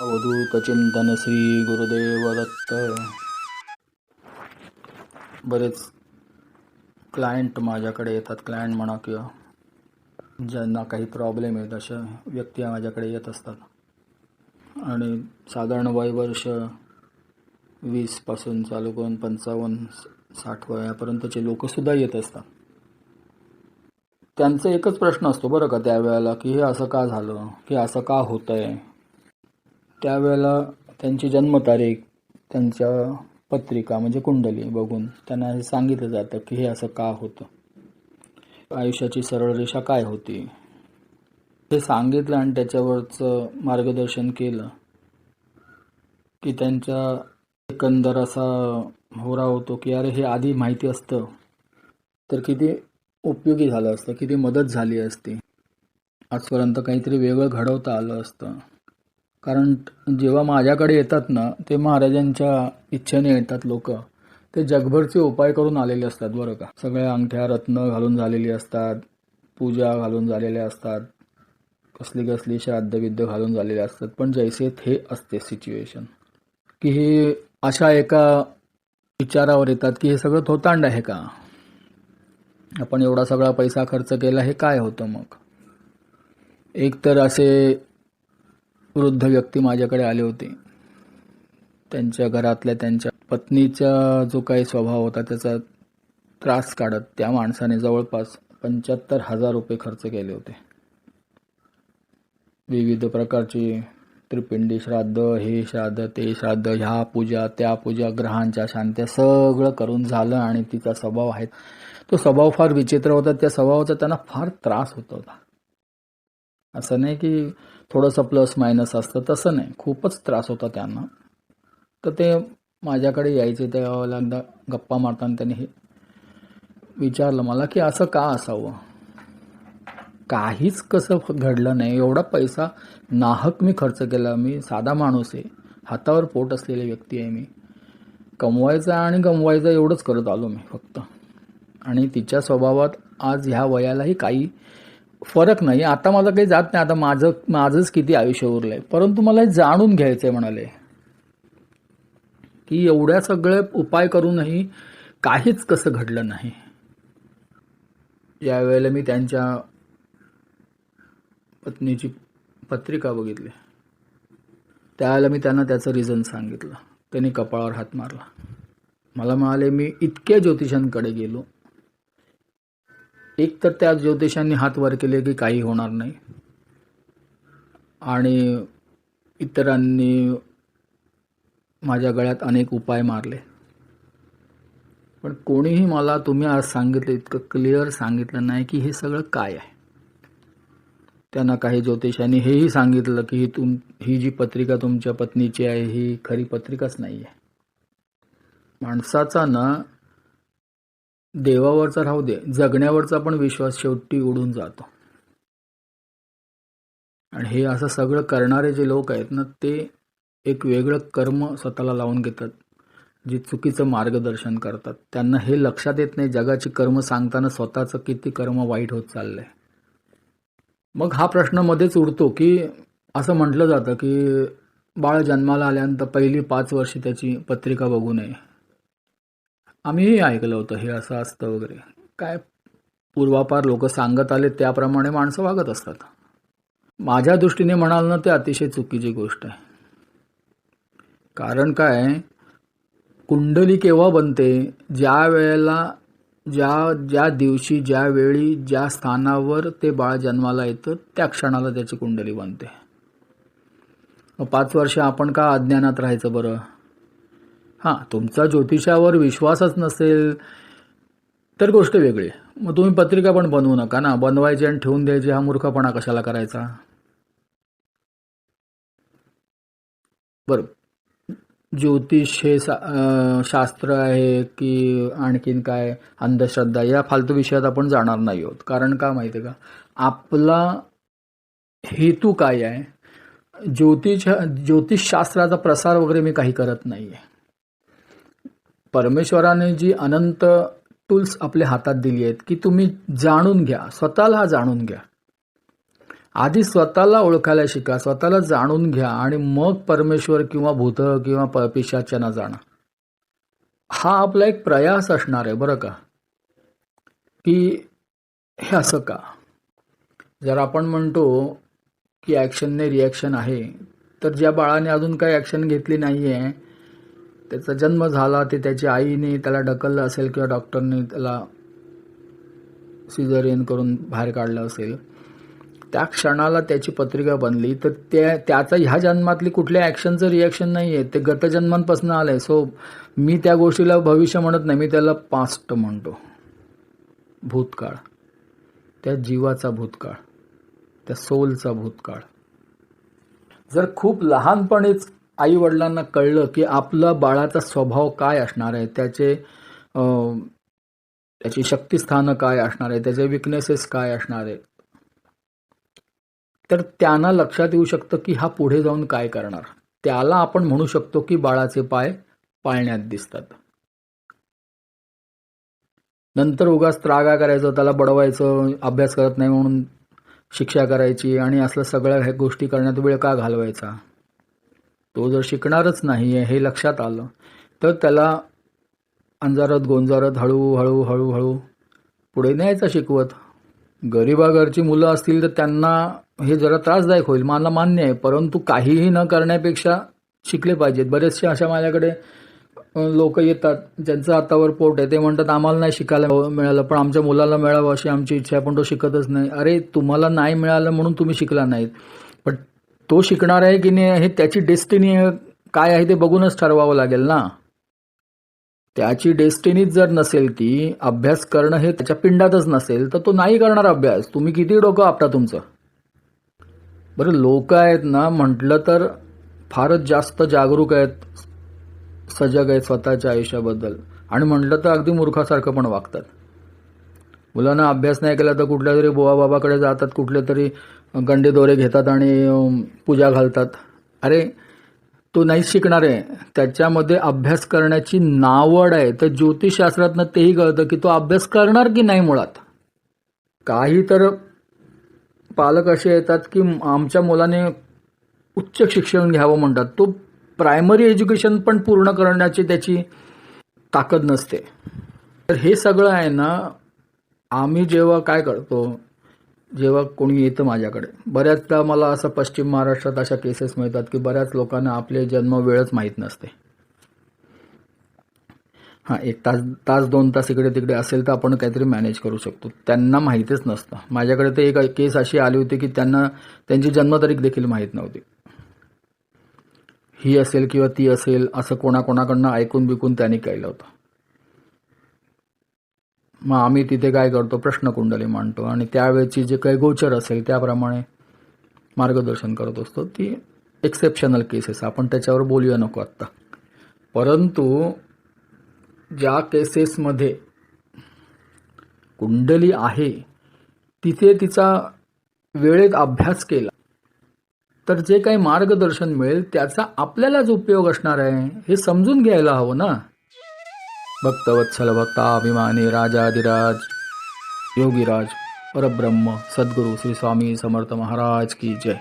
अवधूतचिंतन श्री गुरुदेव दत्त बरेच क्लायंट माझ्याकडे येतात. क्लायंट म्हणा किंवा ज्यांना काही प्रॉब्लेम आहेत अशा व्यक्ती माझ्याकडे येत असतात. आणि साधारण वय वर्ष वीसपासून चालू करून पंचावन्न साठ वयापर्यंतचे लोकसुद्धा येत असतात. त्यांचा एकच प्रश्न असतो बरं का त्यावेळेला की हे असं का झालं? की असं का होतं आहे त्यावेळेला त्यांची जन्मतारीख त्यांच्या पत्रिका म्हणजे कुंडली बघून त्यांना हे सांगितलं जातं की हे असं का होतं. आयुष्याची सरळ रेषा काय होती? हे सांगितलं आणि त्याच्यावरचं मार्गदर्शन केलं की त्यांच्या एकंदर असा होरा होतो की अरे हे आधी माहिती असतं तर किती उपयोगी झालं असतं किती मदत झाली असती. आजपर्यंत काहीतरी वेगळं घडवता आलं असतं. कारण जेव्हा माझ्याकडे येतात ना ते महाराजांच्या इच्छेने येतात लोक. ते जगभरचे उपाय करून आलेले असतात बरं का. सगळ्या अंगठ्या रत्न घालून झालेली असतात पूजा घालून झालेल्या असतात कसली कसली श्राद्धविद्ध घालून झालेले असतात. पण जैसे हे असते सिच्युएशन की हे अशा एका विचारावर येतात की हे सगळं थोतांड आहे का? आपण एवढा सगळा पैसा खर्च केला हे काय होतं मग? एक तर असे वृद्ध व्यक्ती माझ्याकडे आले होते. त्यांच्या घरातल्या त्यांच्या पत्नीचा जो काही स्वभाव होता त्याचा त्रास काढत त्या माणसाने जवळपास पंच्याहत्तर हजार रुपये खर्च केले होते. विविध प्रकारची त्रिपिंडी श्राद्ध हे श्राद्ध ते श्राद्ध ह्या पूजा त्या पूजा ग्रहांच्या शांत्या सगळं करून झालं आणि तिचा स्वभाव आहे. तो स्वभाव फार विचित्र होता. त्या स्वभावाचा त्यांना फार त्रास होत होता. असं नाही की थोडंसं प्लस मायनस असतं तसं नाही. खूपच त्रास होता त्यांना. तर ते माझ्याकडे यायचे त्यावेळेला एकदा गप्पा मारताना त्यांनी हे विचारलं मला की असं का असावं? काहीच कसं घडलं नाही. एवढा पैसा नाहक मी खर्च केला. मी साधा माणूस आहे. हातावर पोट असलेली व्यक्ती आहे मी. कमवायचं आणि गमवायचं एवढंच करत आलो मी फक्त. आणि तिच्या स्वभावात आज ह्या वयालाही काही फरक नाही. आता मला काही जात नाही. आता माझं माझंच किती आयुष्य उरलंय. परंतु मला हे जाणून घ्यायचंय म्हणाले की एवढ्या सगळे उपाय करूनही काहीच कसं घडलं नाही. यावेळेला मी त्यांच्या पत्नीची पत्रिका बघितली. त्यावेळेला मी त्यांना त्याचं रिझन सांगितलं. त्यांनी कपाळावर हात मारला. मला म्हणाले मी इतक्या ज्योतिषांकडे गेलो एक तर त्या ज्योतिषांनी हात वर केले की काही होणार नाही. आणि इतरांनी माझ्या गळ्यात अनेक उपाय मारले. पण कोणीही मला तुम्ही आज सांगितलं इतकं क्लिअर सांगितलं नाही की हे सगळं काय आहे. त्यांना काही ज्योतिषांनी हेही सांगितलं की ही तुम ही जी पत्रिका तुमच्या पत्नीची आहे ही खरी पत्रिकाच नाही आहे माणसाचा ना देवावरचा राहू दे जगण्यावरचा पण विश्वास शेवटी उडून जातो. आणि हे असं सगळं करणारे जे लोक आहेत ना ते एक वेगळं कर्म स्वतःला लावून घेतात जे चुकीचं मार्गदर्शन करतात. त्यांना हे लक्षात येत नाही जगाची कर्म सांगताना स्वतःचं किती कर्म वाईट होत चाललंय. मग हा प्रश्न मध्येच उडतो की असं म्हटलं जातं की बाळ जन्माला आल्यानंतर पहिली पाच वर्षी त्याची पत्रिका बघू नये. आम्हीही ऐकलं होतं हे असं असतं वगैरे. काय पूर्वापार लोक सांगत आले त्याप्रमाणे माणसं वागत असतात. माझ्या दृष्टीने म्हणाल ना ते अतिशय चुकीची गोष्ट आहे. कारण काय कुंडली केव्हा बनते? ज्या वेळेला ज्या ज्या दिवशी ज्या वेळी ज्या स्थानावर ते बाळ जन्माला येतं त्या क्षणाला त्याची कुंडली बनते. पाच वर्ष आपण का अज्ञानात राहायचं बरं? हां तुमचा ज्योतिषावर विश्वासच नसेल तर गोष्ट वेगळी. मग तुम्ही पत्रिका पण बनवू नका ना. बनवायची आणि ठेवून द्यायची हा मूर्खपणा कशाला करायचा? बरं. ज्योतिष हे सा शास्त्र आहे की आणखीन काय? अंधश्रद्धा या फालतू विषयात आपण जाणार नाही आहोत. कारण का माहिती का? आपला हेतू काय आहे? ज्योतिष ज्योतिषशास्त्राचा प्रसार वगैरे मी काही करत नाही आहे परमेश्वराने जी अनंत टूल्स आपल्या हातात दिली आहेत की तुम्ही जाणून घ्या स्वतःला जाणून घ्या. आधी स्वतःला ओळखायला शिका स्वतःला जाणून घ्या आणि मग परमेश्वर किंवा भूत किंवा प- पिशाच्यांना जाणं. हा आपला एक प्रयास असणार आहे बरं का? की हे असं का? जर आपण म्हणतो की ॲक्शनने रिॲक्शन आहे तर ज्या बाळाने अजून काही ॲक्शन घेतली नाही आहे त्याचा जन्म झाला ते त्याच्या आईने त्याला ढकललं असेल किंवा डॉक्टरने त्याला सिझरियन करून बाहेर काढलं असेल. त्या क्षणाला त्याची पत्रिका बनली. तर त्या त्याचा ह्या जन्मातली कुठल्या ॲक्शनचं रिॲक्शन नाही आहे ते गतजन्मांपासून आलं आहे सो मी त्या गोष्टीला भविष्य म्हणत नाही. मी त्याला पास्ट म्हणतो. भूतकाळ. त्या जीवाचा भूतकाळ. त्या सोलचा भूतकाळ. जर खूप लहानपणीच आई वडिलांना कळलं की आपला बाळाचा स्वभाव काय असणार आहे? त्याचे त्याची शक्तिस्थानं काय असणार आहे? त्याचे विकनेसेस काय असणार आहे? तर त्यांना लक्षात येऊ शकतं की हा पुढे जाऊन काय करणार. त्याला आपण म्हणू शकतो की बाळाचे पाय पाळण्यात दिसतात. नंतर उगाच त्रागा करायचं त्याला बडवायचं अभ्यास करत नाही म्हणून शिक्षा करायची आणि असलं सगळ्या ह्या गोष्टी करण्यात वेळ का घालवायचा? तो जर शिकणारच नाही आहे हे लक्षात आलं तर त्याला अंजारत गोंजारत हळूहळू हळूहळू पुढे न्यायचा शिकवत. गरिबाघरची मुलं असतील तर त्यांना हे जरा त्रासदायक होईल मला मान्य आहे परंतु काहीही न करण्यापेक्षा शिकले पाहिजेत. बरेचसे अशा माझ्याकडे लोक येतात ज्यांचं हातावर पोट आहे ते म्हणतात आम्हाला नाही शिकायला मिळालं पण आमच्या मुलाला मिळावं अशी आमची इच्छा आहे पण तो शिकतच नाही. अरे तुम्हाला नाही मिळालं म्हणून तुम्ही शिकला नाहीत. पण तो शिकणार आहे की नाही हे त्याची डेस्टिनी काय आहे ते बघूनच ठरवावं लागेल ना. त्याची डेस्टिनीच जर नसेल ती अभ्यास करणं हे त्याच्या पिंडातच नसेल तर तो नाही करणार अभ्यास. तुम्ही किती डोकं आपटा तुमचं? बरं लोक आहेत ना म्हटलं तर फारच जास्त जागरूक आहेत सजग आहेत स्वतःच्या आयुष्याबद्दल. आणि म्हटलं तर अगदी मूर्खासारखं पण वागतात. मुलांना अभ्यास नाही केला तर कुठल्या तरी बुवा बाबाकडे जातात कुठल्या तरी गंडे दोरे घेतात आणि पूजा घालतात. अरे तो नाही शिकणार आहे. त्याच्यामध्ये अभ्यास करण्याची नावड आहे. तर ज्योतिषशास्त्रातनं तेही कळतं की तो अभ्यास करणार की नाही मुळात? काही तर पालक असे येतात की आमच्या मुलाने उच्च शिक्षण घ्यावं म्हणतात. तो प्रायमरी एज्युकेशन पण पूर्ण करण्याची त्याची ताकद नसते. तर हे सगळं आहे ना आम्ही जेव्हा काय करतो जेव्हा कोणी येतं माझ्याकडे बऱ्याचदा मला असं पश्चिम महाराष्ट्रात अशा केसेस मिळतात की बऱ्याच लोकांना आपले जन्म वेळच माहीत नसते. हां एक तास तास दोन तास इकडे तिकडे असेल तर आपण काहीतरी मॅनेज करू शकतो. त्यांना माहितीच नसतं. माझ्याकडे तर एक केस अशी आली होती की त्यांना त्यांची जन्मतारीख देखील माहीत नव्हती. ही असेल किंवा ती असेल असं कोणाकोणाकडनं ऐकून बिकून त्यांनी केलं होतं. मग आम्ही तिथे काय करतो? प्रश्नकुंडली मांडतो. आणि त्यावेळेची जे काही गोचर असेल त्याप्रमाणे मार्गदर्शन करत असतो. ती एक्सेप्शनल केसेस आपण त्याच्यावर बोलूया नको आत्ता परंतु ज्या केसेसमध्ये कुंडली आहे तिथे तिचा वेळेत अभ्यास केला तर जे काही मार्गदर्शन मिळेल त्याचा आपल्यालाच उपयोग असणार आहे. हे समजून घ्यायला हवं ना? भक्तवत्सल भक्ताभिमानी राजाधिराज। योगीराज परब्रह्म सद्गुरू श्री स्वामी समर्थ महाराज की जय।